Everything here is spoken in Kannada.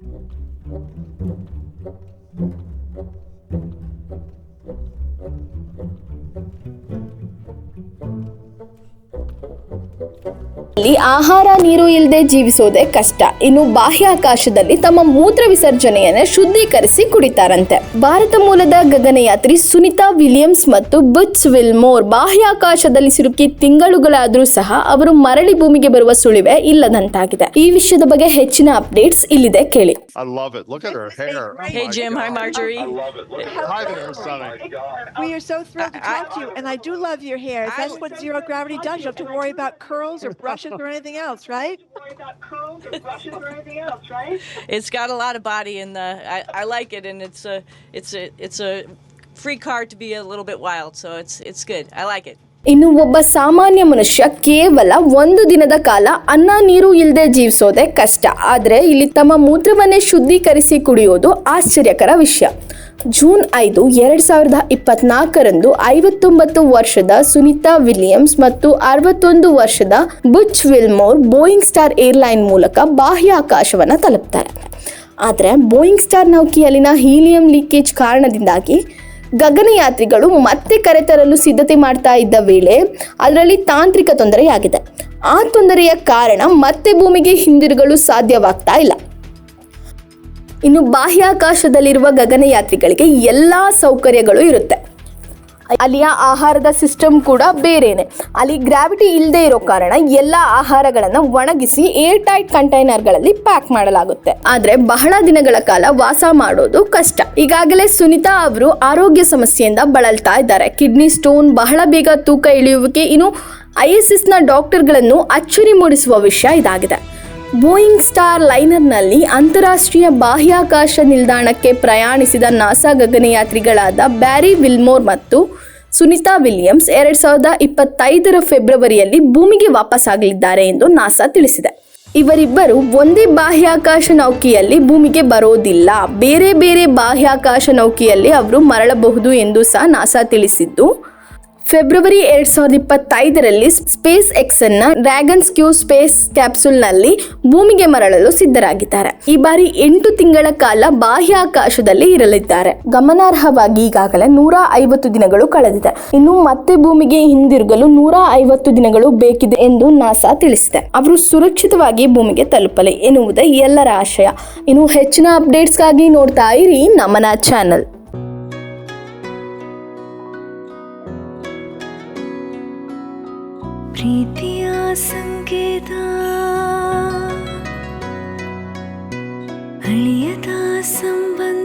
thank you ಇಲ್ಲಿ ಆಹಾರ ನೀರು ಇಲ್ಲದೆ ಜೀವಿಸೋದೇ ಕಷ್ಟ. ಇನ್ನು ಬಾಹ್ಯಾಕಾಶದಲ್ಲಿ ತಮ್ಮ ಮೂತ್ರ ವಿಸರ್ಜನೆಯನ್ನು ಶುದ್ಧೀಕರಿಸಿ ಕುಡಿತಾರಂತೆ. ಭಾರತ ಮೂಲದ ಗಗನಯಾತ್ರಿ ಸುನಿತಾ ವಿಲಿಯಮ್ಸ್ ಮತ್ತು ಬುಟ್ಸ್ ವಿಲ್ಮೋರ್ ಬಾಹ್ಯಾಕಾಶದಲ್ಲಿ ಸಿಲುಕಿ ತಿಂಗಳುಗಳಾದರೂ ಸಹ ಅವರು ಮರಳಿ ಭೂಮಿಗೆ ಬರುವ ಸುಳಿವೆ ಇಲ್ಲದಂತಾಗಿದೆ. ಈ ವಿಷಯದ ಬಗ್ಗೆ ಹೆಚ್ಚಿನ ಅಪ್ಡೇಟ್ಸ್ ಇಲ್ಲಿದೆ ಕೇಳಿ. Or brushes or anything else, right? It's got a lot of body, and uh, I, I like it, and it's a it's a it's a free card to be a little bit wild, so it's it's good. I like it. ಇನ್ನು ಒಬ್ಬ ಸಾಮಾನ್ಯ ಮನುಷ್ಯ ಕೇವಲ ಒಂದು ದಿನದ ಕಾಲ ಅನ್ನ ನೀರು ಇಲ್ಲದೆ ಜೀವಿಸೋದೆ ಕಷ್ಟ. ಆದರೆ ಇಲ್ಲಿ ತಮ್ಮ ಮೂತ್ರವನ್ನೇ ಶುದ್ಧೀಕರಿಸಿ ಕುಡಿಯೋದು ಆಶ್ಚರ್ಯಕರ ವಿಷಯ. ಜೂನ್ ಐದು ಎರಡು ಸಾವಿರದ ಇಪ್ಪತ್ನಾಲ್ಕರಂದು ಐವತ್ತೊಂಬತ್ತು ವರ್ಷದ ಸುನಿತಾ ವಿಲಿಯಮ್ಸ್ ಮತ್ತು ಅರವತ್ತೊಂದು ವರ್ಷದ Butch Wilmore Boeing star airline ಮೂಲಕ ಬಾಹ್ಯಾಕಾಶವನ್ನು ತಲುಪ್ತಾರೆ. ಆದರೆ ಬೋಯಿಂಗ್ ಸ್ಟಾರ್ ನೌಕೆಯಲ್ಲಿನ ಹೀಲಿಯಂ ಲೀಕೇಜ್ ಕಾರಣದಿಂದಾಗಿ ಗಗನಯಾತ್ರಿಗಳು ಮತ್ತೆ ಕರೆತರಲು ಸಿದ್ಧತೆ ಮಾಡ್ತಾ ಇದ್ದ ವೇಳೆ ಅದರಲ್ಲಿ ತಾಂತ್ರಿಕ ತೊಂದರೆಯಾಗಿದೆ. ಆ ತೊಂದರೆಯ ಕಾರಣ ಮತ್ತೆ ಭೂಮಿಗೆ ಹಿಂದಿರುಗಲು ಸಾಧ್ಯವಾಗ್ತಾ ಇಲ್ಲ. ಇನ್ನು ಬಾಹ್ಯಾಕಾಶದಲ್ಲಿರುವ ಗಗನಯಾತ್ರಿಗಳಿಗೆ ಎಲ್ಲ ಸೌಕರ್ಯಗಳು ಇರುತ್ತೆ. ಅಲ್ಲಿಯ ಆಹಾರದ ಸಿಸ್ಟಮ್ ಕೂಡ ಬೇರೆನೆ. ಅಲ್ಲಿ ಗ್ರಾವಿಟಿ ಇಲ್ಲದೆ ಇರೋ ಕಾರಣ ಎಲ್ಲ ಆಹಾರಗಳನ್ನು ಒಣಗಿಸಿ ಏರ್ ಟೈಟ್ ಕಂಟೈನರ್ಗಳಲ್ಲಿ ಪ್ಯಾಕ್ ಮಾಡಲಾಗುತ್ತೆ. ಆದರೆ ಬಹಳ ದಿನಗಳ ಕಾಲ ವಾಸ ಮಾಡೋದು ಕಷ್ಟ. ಈಗಾಗಲೇ ಸುನಿತಾ ಅವರು ಆರೋಗ್ಯ ಸಮಸ್ಯೆಯಿಂದ ಬಳಲ್ತಾ ಇದ್ದಾರೆ. ಕಿಡ್ನಿ ಸ್ಟೋನ್ ಬಹಳ ಬೇಗ ತೂಕ ಇಳಿಯುವಿಕೆ, ಇನ್ನು ಐ ಎಸ್ ಎಸ್ನ ಡಾಕ್ಟರ್ಗಳನ್ನು ಅಚ್ಚರಿ ಮೂಡಿಸುವ ವಿಷಯ ಇದಾಗಿದೆ. ಬೋಯಿಂಗ್ ಸ್ಟಾರ್ ಲೈನರ್ನಲ್ಲಿ ಅಂತಾರಾಷ್ಟ್ರೀಯ ಬಾಹ್ಯಾಕಾಶ ನಿಲ್ದಾಣಕ್ಕೆ ಪ್ರಯಾಣಿಸಿದ ನಾಸಾ ಗಗನಯಾತ್ರಿಗಳಾದ ಬ್ಯಾರಿ ವಿಲ್ಮೋರ್ ಮತ್ತು ಸುನಿತಾ ವಿಲಿಯಮ್ಸ್ ಎರಡ್ ಸಾವಿರದ ಇಪ್ಪತ್ತೈದರ ಫೆಬ್ರವರಿಯಲ್ಲಿ ಭೂಮಿಗೆ ವಾಪಸ್ಸಾಗಲಿದ್ದಾರೆ ಎಂದು ನಾಸಾ ತಿಳಿಸಿದೆ. ಇವರಿಬ್ಬರು ಒಂದೇ ಬಾಹ್ಯಾಕಾಶ ನೌಕೆಯಲ್ಲಿ ಭೂಮಿಗೆ ಬರೋದಿಲ್ಲ. ಬೇರೆ ಬೇರೆ ಬಾಹ್ಯಾಕಾಶ ನೌಕೆಯಲ್ಲಿ ಅವರು ಮರಳಬಹುದು ಎಂದು ಸಹ ನಾಸಾ ತಿಳಿಸಿದ್ದು ಫೆಬ್ರವರಿ ಎರಡ್ ಸಾವಿರದ ಇಪ್ಪತ್ತೈದರಲ್ಲಿ ಸ್ಪೇಸ್ ಎಕ್ಸ್ ಅನ್ನ ಡ್ರ್ಯಾಗನ್ ಕ್ಯೂ ಸ್ಪೇಸ್ ಕ್ಯಾಪ್ಸುಲ್ನಲ್ಲಿ ಭೂಮಿಗೆ ಮರಳಲು ಸಿದ್ಧರಾಗಿದ್ದಾರೆ. ಈ ಬಾರಿ ಎಂಟು ತಿಂಗಳ ಕಾಲ ಬಾಹ್ಯಾಕಾಶದಲ್ಲಿ ಇರಲಿದ್ದಾರೆ. ಗಮನಾರ್ಹವಾಗಿ ಈಗಾಗಲೇ ನೂರ ಐವತ್ತು ದಿನಗಳು ಕಳೆದಿದೆ. ಇನ್ನು ಮತ್ತೆ ಭೂಮಿಗೆ ಹಿಂದಿರುಗಲು ನೂರ ಐವತ್ತು ದಿನಗಳು ಬೇಕಿದೆ ಎಂದು ನಾಸಾ ತಿಳಿಸಿದೆ. ಅವರು ಸುರಕ್ಷಿತವಾಗಿ ಭೂಮಿಗೆ ತಲುಪಲಿ ಎನ್ನುವುದೇ ಎಲ್ಲರ ಆಶಯ. ಇನ್ನು ಹೆಚ್ಚಿನ ಅಪ್ಡೇಟ್ಸ್ಗಾಗಿ ನೋಡ್ತಾ ಇರಿ ನಮನ ಚಾನಲ್. प्रीतिया संकेता